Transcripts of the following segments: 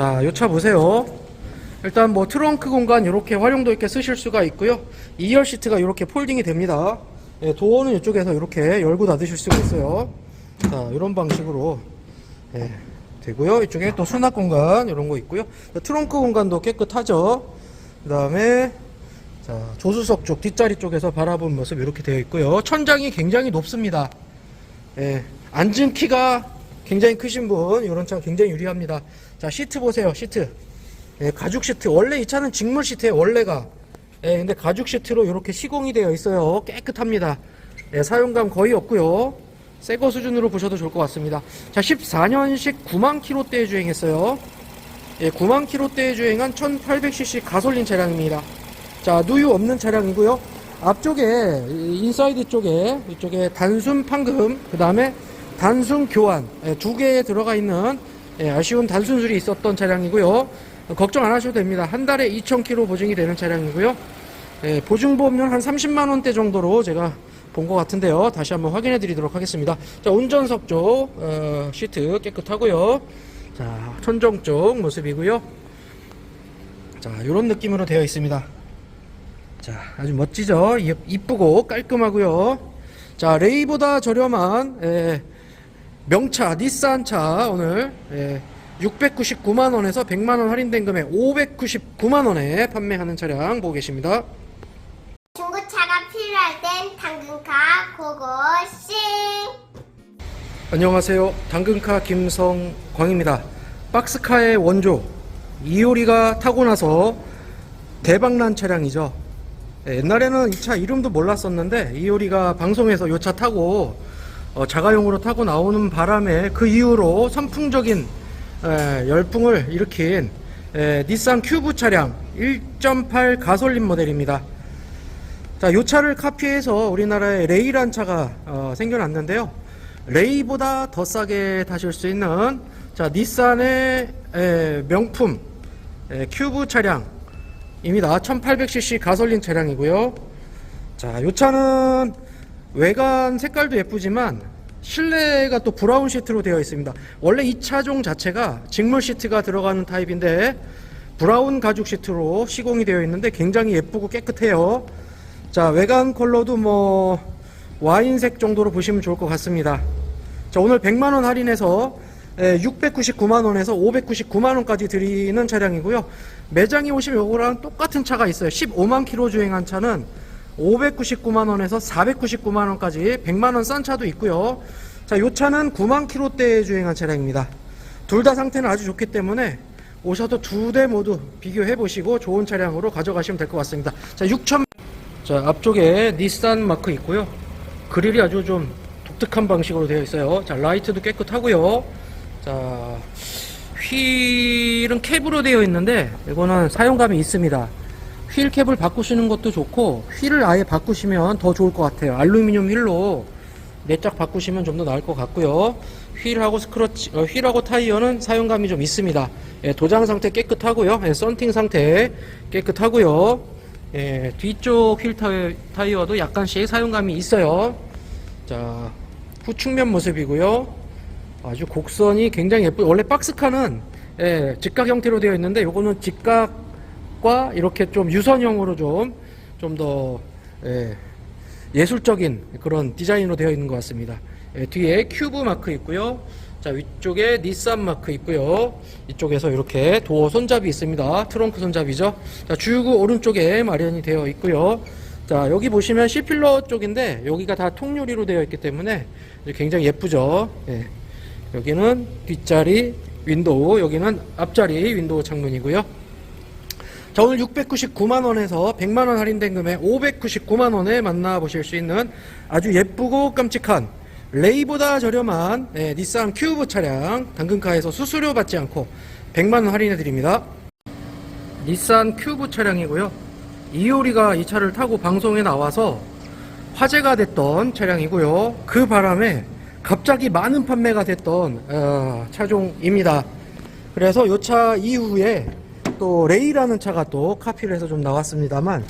자, 요 차 보세요. 일단 뭐 트렁크 공간 이렇게 활용도 있게 쓰실 수가 있고요. 2열 시트가 이렇게 폴딩이 됩니다. 예, 도어는 이쪽에서 이렇게 열고 닫으실 수가 있어요. 자, 이런 방식으로 예, 되고요. 이쪽에 또 수납 공간 이런 거 있고요. 트렁크 공간도 깨끗하죠. 그다음에 자, 조수석 쪽 뒷자리 쪽에서 바라본 모습 이렇게 되어 있고요. 천장이 굉장히 높습니다. 예, 앉은 키가 굉장히 크신 분 이런 차 굉장히 유리합니다. 자, 시트 보세요. 시트. 예, 가죽 시트. 원래 이 차는 직물 시트예요. 원래가. 예, 근데 가죽 시트로 이렇게 시공이 되어 있어요. 깨끗합니다. 예, 사용감 거의 없고요. 새거 수준으로 보셔도 좋을 것 같습니다. 자, 14년식 9만 킬로대에 주행했어요. 예, 9만 킬로대에 주행한 1800cc 가솔린 차량입니다. 자, 누유 없는 차량이고요. 앞쪽에 이 인사이드 쪽에 이쪽에 단순 판금, 그 다음에 단순 교환 예, 두 개에 들어가 있는 예, 아쉬운 단순술이 있었던 차량이고요. 어, 걱정 안 하셔도 됩니다. 한 달에 2,000km 보증이 되는 차량이고요. 예, 보증보험료는 한 30만 원대 정도로 제가 본 것 같은데요. 다시 한번 확인해 드리도록 하겠습니다. 자, 운전석 쪽 어, 시트 깨끗하고요. 자, 천정 쪽 모습이고요. 자, 이런 느낌으로 되어 있습니다. 자, 아주 멋지죠? 이- 이쁘고 깔끔하고요. 자, 레이보다 저렴한 예, 명차 닛산 차 오늘 예, 699만 원에서 100만 원 할인된 금액 599만 원에 판매하는 차량 보고 계십니다. 중고차가 필요할 땐 당근카 고고싱 안녕하세요. 당근카 김성광입니다. 박스카의 원조 이효리가 타고 나서 대박난 차량이죠. 예, 옛날에는 이 차 이름도 몰랐었는데 이효리가 방송에서 이 차 타고 어, 자가용으로 타고 나오는 바람에 그 이후로 선풍적인 에, 열풍을 일으킨 에, 닛산 큐브 차량 1.8 가솔린 모델입니다. 자, 요 차를 카피해서 우리나라에 레이란 차가 어, 생겨났는데요. 레이보다 더 싸게 타실 수 있는 자, 닛산의 에, 명품 에, 큐브 차량입니다. 1800cc 가솔린 차량이고요. 자, 요 차는 외관 색깔도 예쁘지만 실내가 또 브라운 시트로 되어 있습니다. 원래 이 차종 자체가 직물 시트가 들어가는 타입인데 브라운 가죽 시트로 시공이 되어 있는데 굉장히 예쁘고 깨끗해요. 자, 외관 컬러도 뭐 와인색 정도로 보시면 좋을 것 같습니다. 자, 오늘 100만 원 할인해서 699만 원에서 599만 원까지 드리는 차량이고요. 매장에 오시면 요거랑 똑같은 차가 있어요. 15만 킬로 주행한 차는 599만 원에서 499만 원까지 100만 원 싼 차도 있고요. 자, 요 차는 9만 킬로대에 주행한 차량입니다. 둘 다 상태는 아주 좋기 때문에 오셔도 두 대 모두 비교해 보시고 좋은 차량으로 가져가시면 될 것 같습니다. 자, 6천 자, 앞쪽에 닛산 마크 있고요. 그릴이 아주 좀 독특한 방식으로 되어 있어요. 자, 라이트도 깨끗하고요. 자, 휠은 캡으로 되어 있는데 이거는 사용감이 있습니다. 휠 캡을 바꾸시는 것도 좋고 휠을 아예 바꾸시면 더 좋을 것 같아요. 알루미늄 휠로 내짝 바꾸시면 좀 더 나을 것 같고요. 휠하고 스크러치, 어, 휠하고 타이어는 사용감이 좀 있습니다. 예, 도장 상태 깨끗하고요. 예, 썬팅 상태 깨끗하고요. 예, 뒤쪽 휠 타이어, 타이어도 약간씩 사용감이 있어요. 자, 후측면 모습이고요. 아주 곡선이 굉장히 예쁘고 원래 박스카는 예, 직각 형태로 되어 있는데 요거는 직각 과 이렇게 좀 유선형으로 좀 좀더 예, 예술적인 그런 디자인으로 되어 있는 것 같습니다. 예, 뒤에 큐브 마크 있고요. 자 위쪽에 닛산 마크 있고요. 이쪽에서 이렇게 도어 손잡이 있습니다. 트렁크 손잡이죠. 자 주유구 오른쪽에 마련이 되어 있고요. 자 여기 보시면 C필러 쪽인데 여기가 다 통유리로 되어 있기 때문에 굉장히 예쁘죠. 예. 여기는 뒷자리 윈도우, 여기는 앞자리 윈도우 창문이고요. 자, 오늘 699만원에서 100만원 할인된 금액 599만원에 만나보실 수 있는 아주 예쁘고 깜찍한 레이보다 저렴한 예, 닛산 큐브 차량 당근카에서 수수료 받지 않고 100만원 할인해 드립니다. 닛산 큐브 차량이고요. 이효리가 이 차를 타고 방송에 나와서 화제가 됐던 차량이고요. 그 바람에 갑자기 많은 판매가 됐던 어, 차종입니다. 그래서 이 차 이후에 또 레이라는 차가 또 카피를 해서 좀 나왔습니다만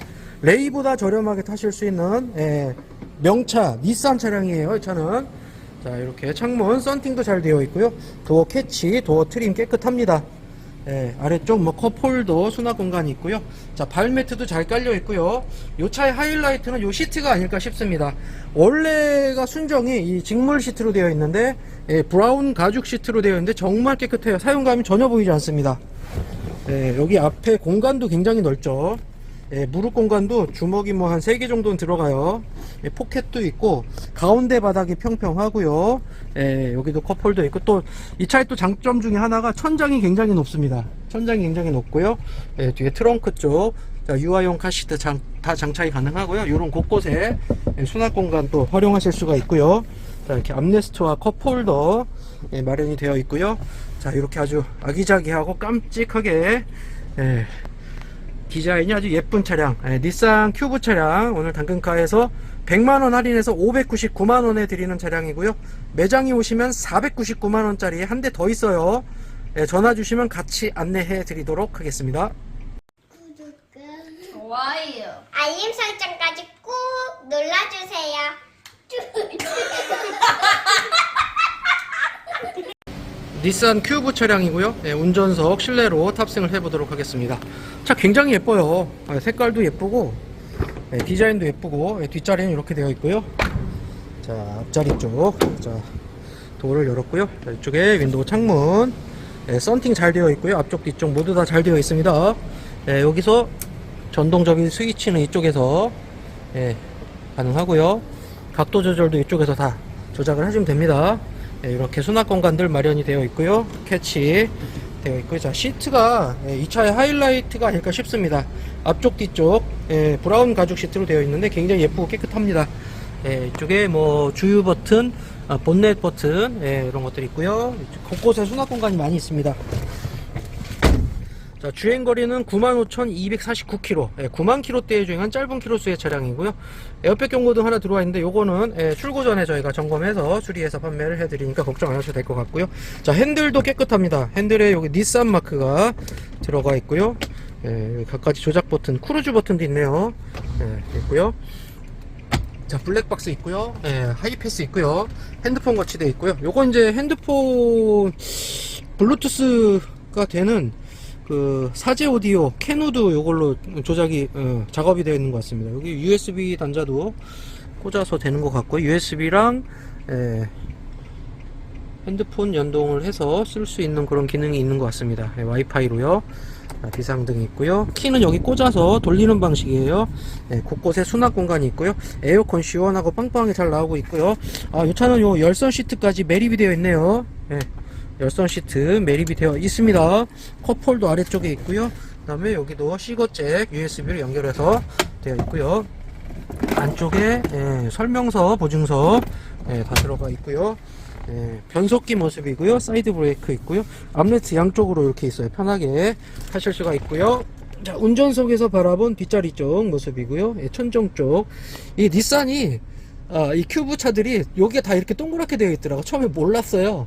레이보다 저렴하게 타실 수 있는 예, 명차 닛산 차량이에요. 이 차는 자 이렇게 창문 썬팅도 잘 되어 있고요. 도어 캐치, 도어 트림 깨끗합니다. 예, 아래쪽 뭐 컵홀더 수납 공간이 있고요. 자, 발매트도 잘 깔려 있고요. 요 차의 하이라이트는 요 시트가 아닐까 싶습니다. 원래가 순정이 이 직물 시트로 되어 있는데 예, 브라운 가죽 시트로 되어 있는데 정말 깨끗해요. 사용감이 전혀 보이지 않습니다. 예, 여기 앞에 공간도 굉장히 넓죠. 예, 무릎 공간도 주먹이 뭐 한 3개 정도는 들어가요. 예, 포켓도 있고, 가운데 바닥이 평평하고요. 예, 여기도 컵홀더 있고, 또, 이 차의 또 장점 중에 하나가 천장이 굉장히 높습니다. 천장이 굉장히 높고요. 예, 뒤에 트렁크 쪽, 자, 유아용 카시트 장, 다 장착이 가능하고요. 이런 곳곳에 예, 수납 공간 또 활용하실 수가 있고요. 자, 이렇게 암레스트와 컵홀더 예, 마련이 되어 있고요. 자, 이렇게 아주 아기자기하고 깜찍하게 예, 디자인이 아주 예쁜 차량 예, 닛산 큐브 차량 오늘 당근가에서 100만원 할인해서 599만원에 드리는 차량이고요 매장에 오시면 499만원짜리 한 대 더 있어요 예, 전화 주시면 같이 안내해 드리도록 하겠습니다 좋아요. 알림 설정까지 꾹 눌러주세요. 닛산 큐브 차량이고요. 예, 운전석 실내로 탑승을 해 보도록 하겠습니다. 차 굉장히 예뻐요. 아, 색깔도 예쁘고 예, 디자인도 예쁘고 예, 뒷자리는 이렇게 되어 있고요. 자 앞자리 쪽 자, 도어를 열었고요. 자, 이쪽에 윈도우 창문 예, 썬팅 잘 되어 있고요. 앞쪽 뒤쪽 모두 다 잘 되어 있습니다. 예, 여기서 전동적인 스위치는 이쪽에서 예, 가능하고요. 각도 조절도 이쪽에서 다 조작을 하시면 됩니다 예, 이렇게 수납 공간들 마련이 되어 있고요. 캐치 되어 있고요 자 시트가 예, 이 차의 하이라이트가 아닐까 싶습니다. 앞쪽 뒤쪽 예, 브라운 가죽 시트로 되어 있는데 굉장히 예쁘고 깨끗합니다. 예, 이쪽에 뭐 주유 버튼 아, 본넷 버튼 예, 이런 것들이 있고요. 곳곳에 수납 공간이 많이 있습니다 자, 주행 거리는 95,249km, 예, 9만 km대에 주행한 짧은 키로수의 차량이고요. 에어백 경고등 하나 들어와 있는데 요거는 예, 출고 전에 저희가 점검해서 수리해서 판매를 해드리니까 걱정 안 하셔도 될 것 같고요. 자, 핸들도 깨끗합니다. 핸들에 여기 닛산 마크가 들어가 있고요. 예, 각가지 조작 버튼, 크루즈 버튼도 있네요. 예, 있고요. 자, 블랙박스 있고요. 예, 하이패스 있고요. 핸드폰 거치대 있고요. 요거 이제 핸드폰 블루투스가 되는 그 사제 오디오 캐누드 요걸로 조작이 어, 작업이 되어 있는 것 같습니다. 여기 USB 단자도 꽂아서 되는 것 같고 USB랑 핸드폰 연동을 해서 쓸 수 있는 그런 기능이 있는 것 같습니다. 예, 와이파이로요. 아, 비상등이 있고요. 키는 여기 꽂아서 돌리는 방식이에요. 예, 곳곳에 수납 공간이 있고요. 에어컨 시원하고 빵빵하게 잘 나오고 있고요. 아, 이 차는 요 열선 시트까지 매립이 되어 있네요. 예, 열선 시트 매립이 되어 있습니다. 컵홀도 아래쪽에 있고요. 그 다음에 여기도 시거잭 USB로 연결해서 되어 있고요. 안쪽에 예, 설명서, 보증서 예, 다 들어가 있고요. 예, 변속기 모습이고요. 사이드 브레이크 있고요. 암레트 양쪽으로 이렇게 있어요. 편하게 하실 수가 있고요. 자, 운전석에서 바라본 뒷자리 쪽 모습이고요. 예, 천정 쪽. 이 닛산이 아, 이 큐브 차들이 여기가 다 이렇게 동그랗게 되어 있더라고. 처음에 몰랐어요.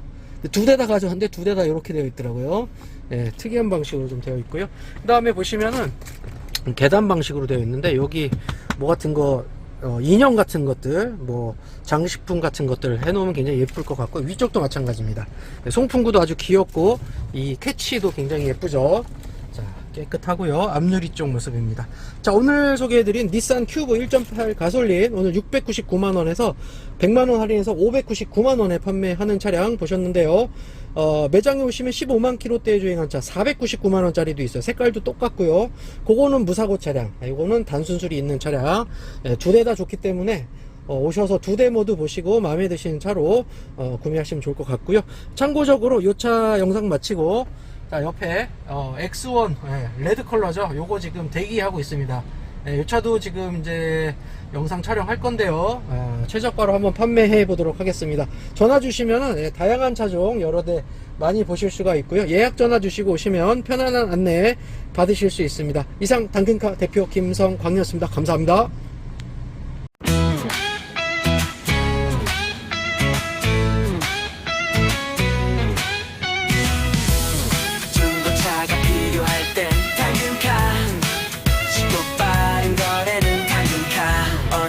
두 대 다 가져왔는데 두 대 다 이렇게 되어 있더라고요. 예, 특이한 방식으로 좀 되어 있고요. 그 다음에 보시면은 계단 방식으로 되어 있는데 여기 뭐 같은 거 어, 인형 같은 것들 뭐 장식품 같은 것들 해놓으면 굉장히 예쁠 것 같고 위쪽도 마찬가지입니다 네, 송풍구도 아주 귀엽고 이 캐치도 굉장히 예쁘죠 자 깨끗하고요. 앞유리 쪽 모습입니다. 자 오늘 소개해드린 닛산 큐브 1.8 가솔린 오늘 699만원에서 100만원 할인해서 599만원에 판매하는 차량 보셨는데요. 어, 매장에 오시면 15만 킬로대에 주행한 차 499만원짜리도 있어요. 색깔도 똑같고요. 그거는 무사고 차량 아, 이거는 단순 수리 있는 차량. 예, 두대 다 좋기 때문에 어, 오셔서 두 대 모두 보시고 마음에 드시는 차로 어, 구매하시면 좋을 것 같고요. 참고적으로 이 차 영상 마치고 자 옆에 어, X1 예, 레드 컬러죠? 요거 지금 대기하고 있습니다. 예, 이 차도 지금 이제 영상 촬영할 건데요. 아, 최저가로 한번 판매해 보도록 하겠습니다. 전화 주시면은 예, 다양한 차종 여러 대 많이 보실 수가 있고요. 예약 전화 주시고 오시면 편안한 안내 받으실 수 있습니다. 이상 당근카 대표 김성광이었습니다. 감사합니다